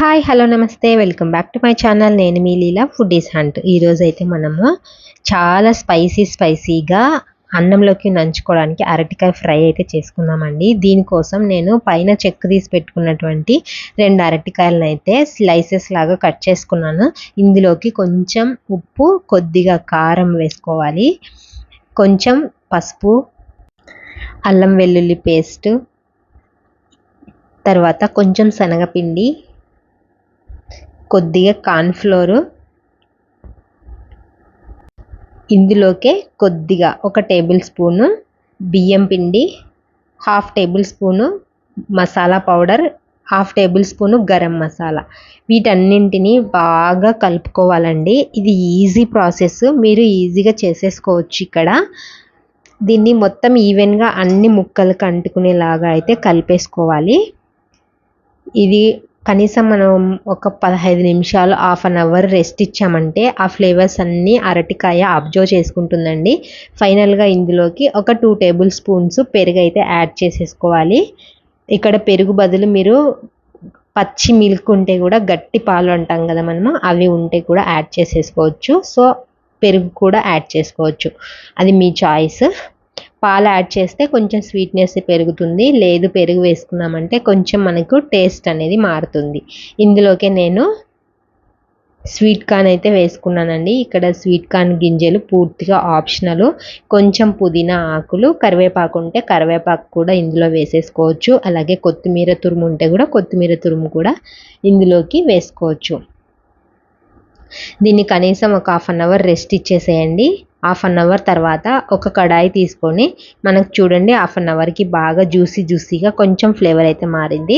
Hi hello నమస్తే. Welcome back to my channel నేను మీ లీలా ఫుడ్ ఈస్ హంట్ ఈరోజు అయితే మనము చాలా స్పైసీ స్పైసీగా అన్నంలోకి నంచుకోవడానికి అరటికాయ ఫ్రై అయితే చేసుకుందామండి. దీనికోసం నేను పైన చెక్ తీసి పెట్టుకున్నటువంటి రెండు అరటికాయలను అయితే స్లైసెస్ లాగా కట్ చేసుకున్నాను. ఇందులోకి కొంచెం ఉప్పు కొద్దిగా కారం వేసుకోవాలి. కొంచెం పసుపు అల్లం వెల్లుల్లి పేస్ట్ తర్వాత కొంచెం శనగపిండి కొద్దిగా కార్న్ఫ్లోరు ఇందులోకే కొద్దిగా ఒక టేబుల్ స్పూను బియ్యం పిండి half tablespoon masala powder half tablespoon garam masala. వీటన్నింటినీ బాగా కలుపుకోవాలండి. ఇది ఈజీ ప్రాసెస్. మీరు ఈజీగా చేసేసుకోవచ్చు ఇక్కడ. దీన్ని మొత్తం ఈవెన్గా అన్ని ముక్కలకు అంటుకునేలాగా అయితే కలిపేసుకోవాలి. ఇది కనీసం మనం ఒక పదహైదు నిమిషాలు హాఫ్ అన్ అవర్ రెస్ట్ ఇచ్చామంటే ఆ ఫ్లేవర్స్ అన్నీ అరటికాయ అబ్జర్వ్ చేసుకుంటుందండి. ఫైనల్గా ఇందులోకి ఒక టూ టేబుల్ స్పూన్స్ పెరుగు అయితే యాడ్ చేసేసుకోవాలి. ఇక్కడ పెరుగు బదులు మీరు పచ్చి మిల్క్ ఉంటే కూడా గట్టి పాలు అంటాం కదా మనము అవి ఉంటే కూడా యాడ్ చేసేసుకోవచ్చు. సో పెరుగు కూడా యాడ్ చేసుకోవచ్చు. అది మీ చాయిస్. పాలు యాడ్ చేస్తే కొంచెం స్వీట్నెస్ పెరుగుతుంది. లేదు పెరుగు వేసుకున్నామంటే కొంచెం మనకు టేస్ట్ అనేది మారుతుంది. ఇందులోకే నేను స్వీట్ కార్న్ అయితే వేసుకున్నానండి. ఇక్కడ స్వీట్ కార్న్ గింజలు పూర్తిగా ఆప్షనల్. కొంచెం పుదీనా ఆకులు కరివేపాకు ఉంటే కరివేపాకు కూడా ఇందులో వేసేసుకోవచ్చు. అలాగే కొత్తిమీర తురుము ఉంటే కూడా కొత్తిమీర తురుము కూడా ఇందులోకి వేసుకోవచ్చు. దీన్ని కనీసం ఒక హాఫ్ అన్ అవర్ రెస్ట్ ఇచ్చేసేయండి. హాఫ్ అన్ అవర్ తర్వాత ఒక కడాయి తీసుకొని మనకు చూడండి హాఫ్ అన్ అవర్కి బాగా జ్యూసీ జ్యూసీగా కొంచెం ఫ్లేవర్ అయితే మారింది.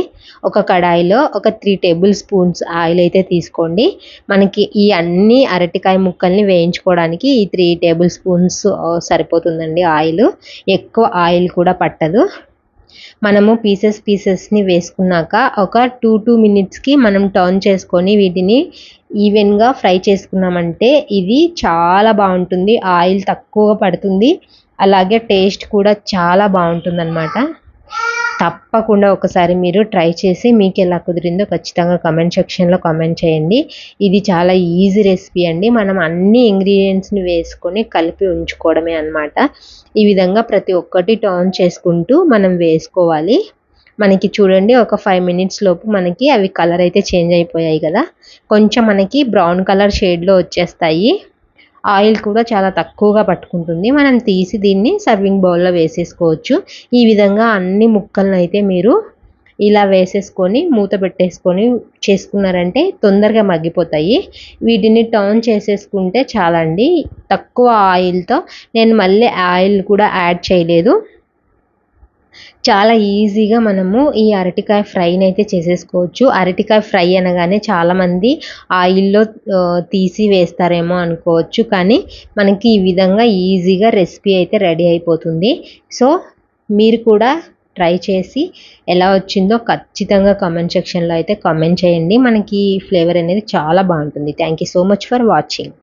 ఒక కడాయిలో ఒక త్రీ టేబుల్ స్పూన్స్ ఆయిల్ అయితే తీసుకోండి. మనకి ఈ అన్ని అరటికాయ ముక్కల్ని వేయించుకోవడానికి ఈ త్రీ టేబుల్ స్పూన్స్ సరిపోతుందండి ఆయిల్. ఎక్కువ ఆయిల్ కూడా పట్టదు. మనము పీసెస్ పీసెస్ని వేసుకున్నాక ఒక టూ టూ మినిట్స్కి మనం టర్న్ చేసుకొని వీటిని ఈవెన్గా ఫ్రై చేసుకున్నామంటే ఇది చాలా బాగుంటుంది. ఆయిల్ తక్కువ పడుతుంది. అలాగే టేస్ట్ కూడా చాలా బాగుంటుంది అనమాట తప్పకుండా ఒకసారి మీరు ట్రై చేసి మీకు ఎలా కుదిరిందో ఖచ్చితంగా కమెంట్ సెక్షన్లో కామెంట్ చేయండి. ఇది చాలా ఈజీ రెసిపీ అండి. మనం అన్ని ఇంగ్రీడియంట్స్ని వేసుకొని కలిపి ఉంచుకోవడమే అనమాట ఈ విధంగా ప్రతి ఒక్కటి టర్న్ చేసుకుంటూ మనం వేసుకోవాలి. మనకి చూడండి ఒక ఫైవ్ మినిట్స్ లోపు మనకి అవి కలర్ అయితే చేంజ్ అయిపోయాయి కదా. కొంచెం మనకి బ్రౌన్ కలర్ షేడ్లో వచ్చేస్తాయి. ఆయిల్ కూడా చాలా తక్కువగా పట్టుకుంటుంది. మనం తీసి దీన్ని సర్వింగ్ బౌల్లో వేసేసుకోవచ్చు. ఈ విధంగా అన్ని ముక్కలను అయితే మీరు ఇలా వేసేసుకొని మూత పెట్టేసుకొని చేసుకున్నారంటే తొందరగా మగ్గిపోతాయి. వీటిని టర్న్ చేసేసుకుంటే చాలండి. తక్కువ ఆయిల్తో నేను మళ్ళీ ఆయిల్ కూడా యాడ్ చేయలేదు. చాలా ఈజీగా మనము ఈ అరటికాయ ఫ్రైని అయితే చేసేసుకోవచ్చు. అరటికాయ ఫ్రై అనగానే చాలామంది ఆయిల్లో తీసి వేస్తారేమో అనుకోవచ్చు. కానీ మనకి ఈ విధంగా ఈజీగా రెసిపీ అయితే రెడీ అయిపోతుంది. సో మీరు కూడా ట్రై చేసి ఎలా వచ్చిందో ఖచ్చితంగా కమెంట్ సెక్షన్లో అయితే కామెంట్ చేయండి. మనకి ఫ్లేవర్ అనేది చాలా బాగుంటుంది. Thank you so much for watching.